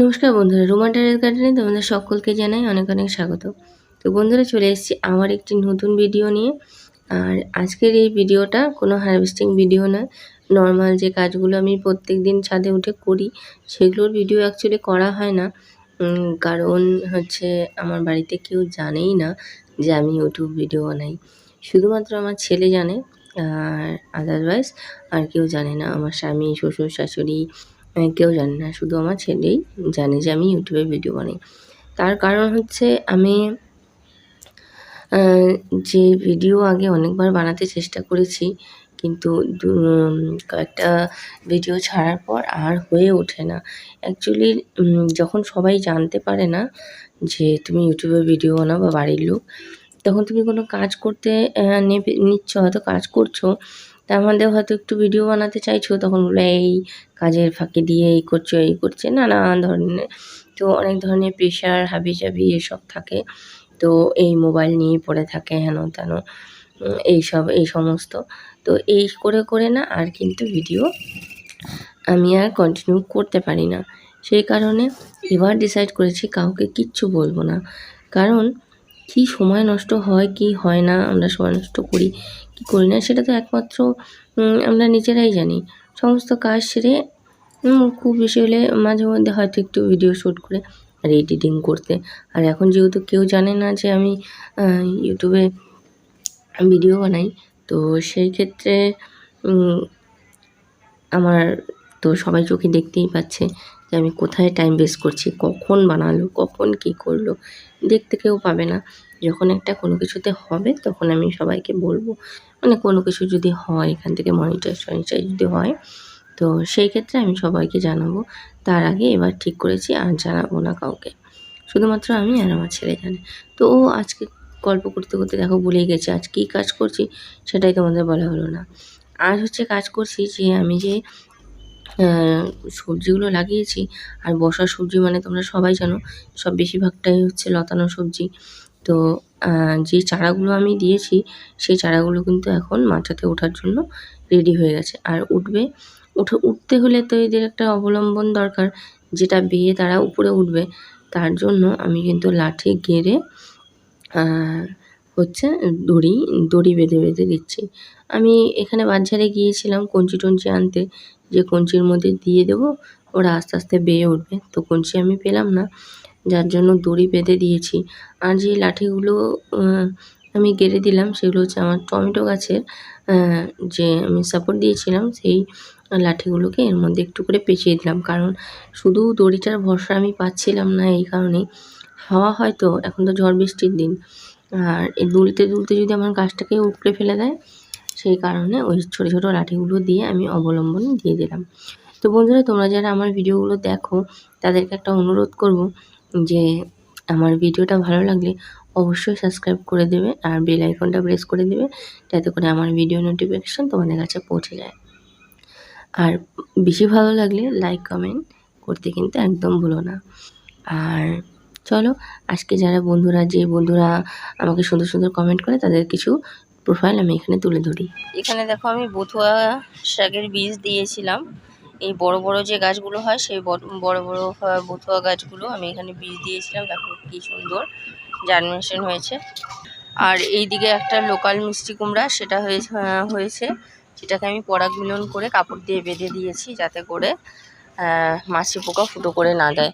নমস্কার বন্ধুরা, Roman terrace গার্ডেনে তোমাদের সকলকে জানাই অনেক অনেক স্বাগত। তো বন্ধুরা, চলে এসেছি আমার একটি নতুন ভিডিও নিয়ে। আর আজকের এই ভিডিওটা কোনো হারভেস্টিং ভিডিও না। নর্মাল যে কাজগুলো আমি প্রত্যেক দিন ছাদে উঠে করি, সেগুলোর ভিডিও অ্যাকচুয়ালি করা হয় না। কারণ হচ্ছে আমার বাড়িতে কেউ জানেই না যে আমি ইউটিউব ভিডিও বানাই। শুধুমাত্র আমার ছেলে জানে, আর আদারওয়াইজ আর কেউ জানে না। আমার স্বামী, শ্বশুর, শাশুড়ি কেউ জানে না, শুধু আমার ছেলেই জানে যে আমি ইউটিউবে ভিডিও বানাই। তার কারণ হচ্ছে আমি যে ভিডিও আগে অনেকবার বানাতে চেষ্টা করেছি, কিন্তু কয়েকটা ভিডিও ছাড়ার পর আর হয়ে ওঠে না। অ্যাকচুয়ালি যখন সবাই জানতে পারে না যে তুমি ইউটিউবে ভিডিও বানাও বা বাড়ির লোক, তখন তুমি কোনো কাজ করতে নিচ্ছ, হয়তো কাজ করছ তার মধ্যে হয়তো একটু ভিডিও বানাতে চাইছো, তখন বলে, এই কাজের ফাঁকে দিয়ে এই করছ, এই করছে। নানা ধরনের। তো অনেক ধরনের প্রেশার হাবি জাবি এসব থাকে। তো এই মোবাইল নিয়ে পড়ে থাকে হেন তেন এইসব, এই সমস্ত। তো এই করে করে না আর কিন্তু ভিডিও আমি আর কন্টিনিউ করতে পারি না। সেই কারণে এবার ডিসাইড করেছি কাউকে কিচ্ছু বলব না। কারণ কি সময় নষ্ট হয়, কি হয় না, আমরা সময় নষ্ট করি, কি করি না, সেটা তো একমাত্র আমরা নিজেরাই জানি। সমস্ত কাজ সেরে খুব বেশি হলে মাঝে মধ্যে হয়তো একটু ভিডিও শ্যুট করে আর এডিটিং করতে। আর এখন যেহেতু কেউ জানে না যে আমি ইউটিউবে ভিডিও বানাই, তো সেই ক্ষেত্রে আমার তো সবাই চোখে দেখতেই পাচ্ছে। যে আমি কোথায় টাইম ওয়েস্ট করছি, কখন বানালো, কখন কী করল, দেখতে কেউ পাবে না। যখন একটা কোনো কিছুতে হবে, তখন আমি সবাইকে বলব মানে কোনো কিছু যদি হয়, এখান থেকে মনিটাইজ টনিটাইজ যদি হয়, তো সেই ক্ষেত্রে আমি সবাইকে জানাব। তার আগে এবার ঠিক করেছি আর জানাব না কাউকে। শুধুমাত্র আমি আর আমার ছেলে জানে তো ও আজকে গল্প করতে করতে দেখো ভুলেই গেছে। আজ কী কাজ করছি, সেটাই তোমাদের বলা হলো না। আজ হচ্ছে কাজ করছি যে আমি যে সবজিগুলো লাগিয়েছি। আর বসার সবজি মানে তোমরা সবাই জানো, সব বেশিরভাগটাই হচ্ছে লতানো সবজি। তো যে চারাগুলো আমি দিয়েছি, সেই চারাগুলো কিন্তু এখন মাচাতে ওঠার জন্য রেডি হয়ে গেছে। আর উঠবে, উঠে, উঠতে হলে তো এদের একটা অবলম্বন দরকার, যেটা বেয়ে তারা উপরে উঠবে। তার জন্য আমি কিন্তু লাঠি গেড়ে হচ্ছে দড়ি দড়ি বেঁধে বেঁধে দিচ্ছি। আমি এখানে বাজারে গিয়েছিলাম কঞ্চি টঞ্চি আনতে। যে কঞ্চির মধ্যে দিয়ে দেবো, ওরা আস্তে আস্তে বেয়ে উঠবে। তো কঞ্চি আমি পেলাম না, যার জন্য দড়ি বেঁধে দিয়েছি। আর যে লাঠিগুলো আমি গেড়ে দিলাম, সেগুলো হচ্ছে আমার টমেটো গাছের যে আমি সাপোর্ট দিয়েছিলাম, সেই লাঠিগুলোকে এর মধ্যে একটু করে পেঁচিয়ে দিলাম। কারণ শুধু দড়িটার ভরসা আমি পাচ্ছিলাম না এই কারণেই হাওয়া হয়তো এখন তো ঝড় বৃষ্টির দিন। আর এই দুলতে দুলতে যদি আমার গাছটাকে উপড়ে ফেলে দেয়, সেই কারণে ওই ছোটো ছোটো লাঠিগুলো দিয়ে আমি অবলম্বন দিয়ে দিলাম। তো বন্ধুরা, তোমরা যারা আমার ভিডিওগুলো দেখো, তাদেরকে একটা অনুরোধ করব যে আমার ভিডিওটা ভালো লাগলে অবশ্যই সাবস্ক্রাইব করে দেবে আর বেল আইকনটা প্রেস করে দেবে, যাতে করে আমার ভিডিও নোটিফিকেশান তোমাদের কাছে পৌঁছে যায়। আর বেশি ভালো লাগলে লাইক, কমেন্ট করতে কিন্তু একদম ভুলো না। আর চলো, আজকে যারা বন্ধুরা, যে বন্ধুরা আমাকে সুন্দর সুন্দর কমেন্ট করে, তাদের কিছু প্রোফাইল আমি এখানে তুলে ধরি। এখানে দেখো আমি বথুয়া শাকের বীজ দিয়েছিলাম। এই বড় বড় যে গাছগুলো হয়, সেই বড় বড় বথুয়া গাছগুলো আমি এখানে বীজ দিয়েছিলাম। দেখো কি সুন্দর জার্মিনেশন হয়েছে। আর এই দিকে একটা লোকাল মিষ্টি কুমড়া, সেটা হয়েছে। সেটাকে আমি পরাগ মিলন করে কাপড় দিয়ে বেঁধে দিয়েছি যাতে করে মাছি পোকা ফুটো করে না দেয়।